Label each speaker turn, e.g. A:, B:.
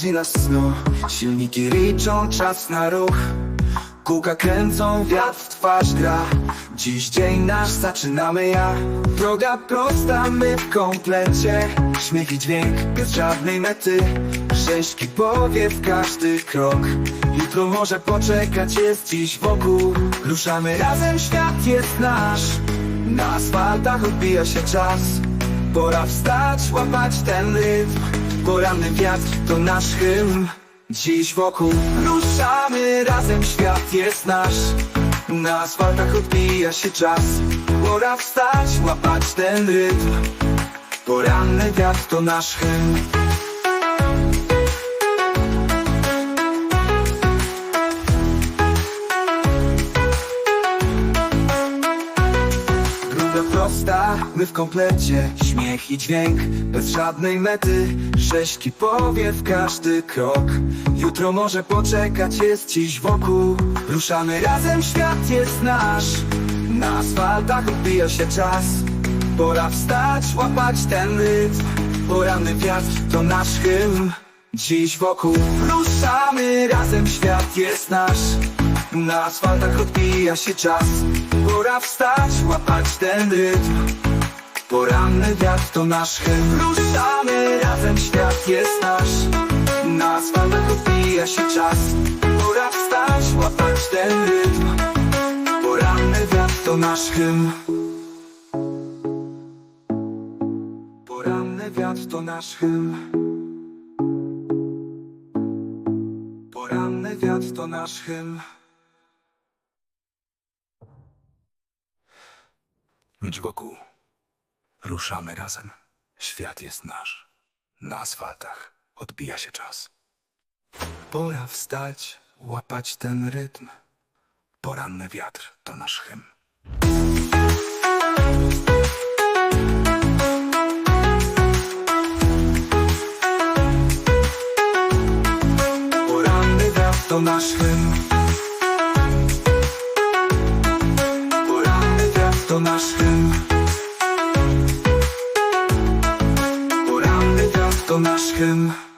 A: prowadzi nas snu. Silniki liczą czas na ruch. Kółka kręcą, wiatr w twarz gra. Dziś dzień nasz zaczynamy ja. Droga prosta, my w komplecie. Śmiech i dźwięk, bez żadnej mety. Sześćki powiew, każdy krok. Jutro może poczekać, jest dziś wokół. Ruszamy razem, świat jest nasz. Na asfaltach odbija się czas. Pora wstać, łapać ten rytm Poranny wiatr to nasz hymn. Dziś wokół ruszamy razem, świat jest nasz. Na asfaltach odbija się czas. Pora wstać, łapać ten rytm. Poranny wiatr to nasz hymn Prosta, my w komplecie. Śmiech i dźwięk, bez żadnej mety. Sześćki powiew, każdy krok. Jutro może poczekać, jest dziś wokół. Ruszamy razem, świat jest nasz. Na asfaltach odbija się czas. Pora wstać, łapać ten rytm. Poranny wiatr to nasz hymn. Dziś wokół. Ruszamy razem, świat jest nasz Na asfaltach odbija się czas. Pora wstać, łapać ten rytm. Poranny wiatr to nasz hymn Ruszamy razem, świat jest nasz. Na asfaltach odbija się czas. Pora wstać, łapać ten rytm. Poranny wiatr to nasz hymn Poranny wiatr to nasz hymn Poranny wiatr to nasz hymn Idź wokół. Ruszamy razem. Świat jest nasz. Na asfaltach odbija się czas. Pora wstać, łapać ten rytm. Poranny wiatr to nasz hymn. Poranny wiatr to nasz hymn. To nasz hymn.